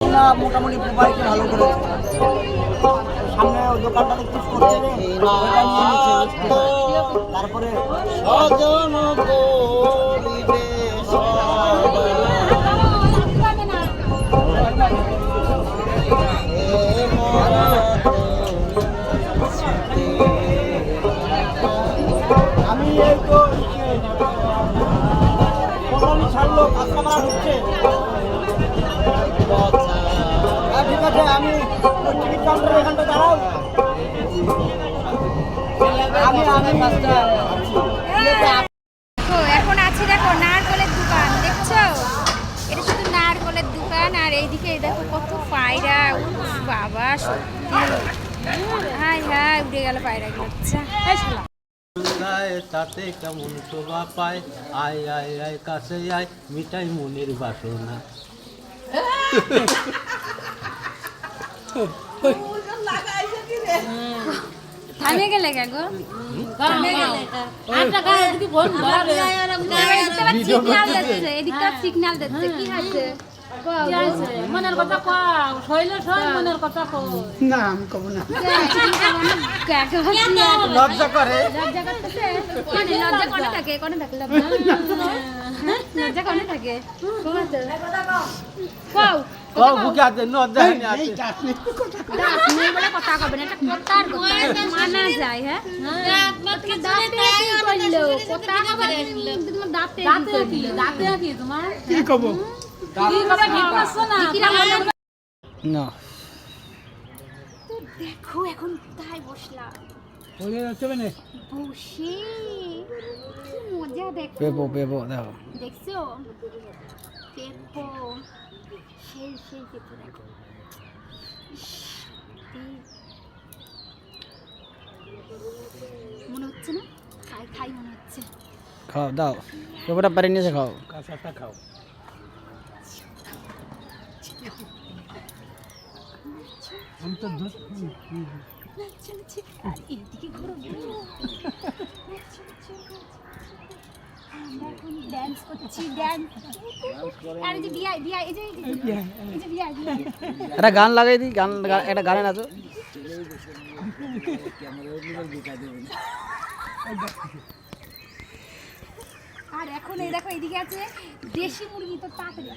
না মোটামুটি মোবাইলকে ভালো করে সামনে দোকানটা নিচ্ছে তারপরে আমি ছাড়লো কাস্টমার হ্যাঁ এখন আছে দেখো নারকলের দোকান, দেখছ? এটা শুধু নারকলের দোকান, আর এইদিকে দেখো কত পায়রা বাবা হাই হাই, উড়ে গেল পায়রাগুলো। আচ্ছা এই শালা। গায়ে তাতে কেমন শোভা পায়? আয় আয় আয়, কাছে আয় মিটাই মনের বাসনা। থামে গেলে কে গো সিগন্যাল দিচ্ছে এদিকটা সিগন্যাল দিচ্ছে কি হয়েছে মনের কথা কও শৈল শৈল মনের কথা কও লজ্জা করে। কোনে লজ্জা কোনে থাকে কোনে থাকে লজ্জা লজ্জা কোনে থাকে কও কও বুকে আছে। নজ্জাহানি আছে দাঁত নেই বলে কথা কবে না। এটা কথার কথা মানা যায় হ্যাঁ তোমার দাঁতে কি করল কথা কবে দাঁতে দাঁতে কি দাঁতে কি তোমার কি কব কি কবে? না? কিরা না। তো দেখো এখন কোথায় বসলাম। বসে কি মজা দেখো। পেপো পেপো দেখো। দেখছ? পেপো। সেই সেই পেপো দেখো। মনে হচ্ছে না? খাই খাই মনে হচ্ছে। খাও দাও। পেপোটা পারে নিয়েছে খাও। কাঁচাটা খাও। আমি তো। আর এদিকে ঘোরো ঘোরো। নাচছে, নাচছে, নাচছে। আমরা এখন ড্যান্স করছি ড্যান্স আর এই যে বিয়া বিয়া এই যে এই যে এই যে বিয়া বিয়া একটা গান লাগাই দিই গান একটা গানে নাচো আর এখন এই দেখো এদিকে আছে দেশি মুরগি তো তাড়াতাড়ি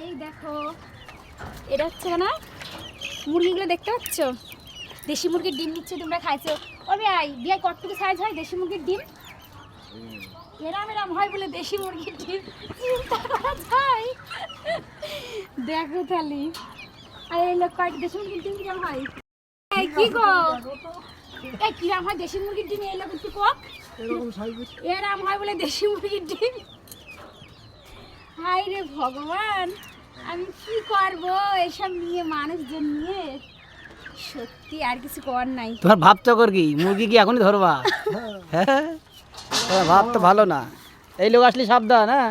এই দেখো এটা হচ্ছে না মুরগিগুলো দেখতে পাচ্ছ? দেশি মুরগির ডিম নিচ্ছে তোমরা খাইছো। ও ভাই বিয়ায় কতটুকু সাইজ হয় দেশি মুরগির ডিম? এরাম এরাম হয় বলে দেশি মুরগির ডিম। চিন্তা করা যায়। দেখো তাহলে। আর এই লোক কয়েক দেশি মুরগির ডিম কিরম হয়? এই কি গো? এই কিরম হয় দেশি মুরগির ডিম এই লোক একটু কক এরাম হয় বলে দেশি মুরগির ডিম। হাই রে ভগবান। আমি কি করব? এসব নিয়ে মানুষজন নিয়ে সত্যি আর কিছু করার নাই। তোমার ভাব তো কর কি মুরগি কি এখনই ধরবা? হ্যাঁ তোমার ভাব তো ভালো না। এই লোক আসলে সাবধান হ্যাঁ?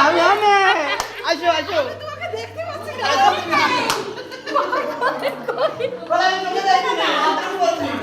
আমি আমি আসো আসো দেখতে পাচ্ছি 过来你们都在哪儿我啊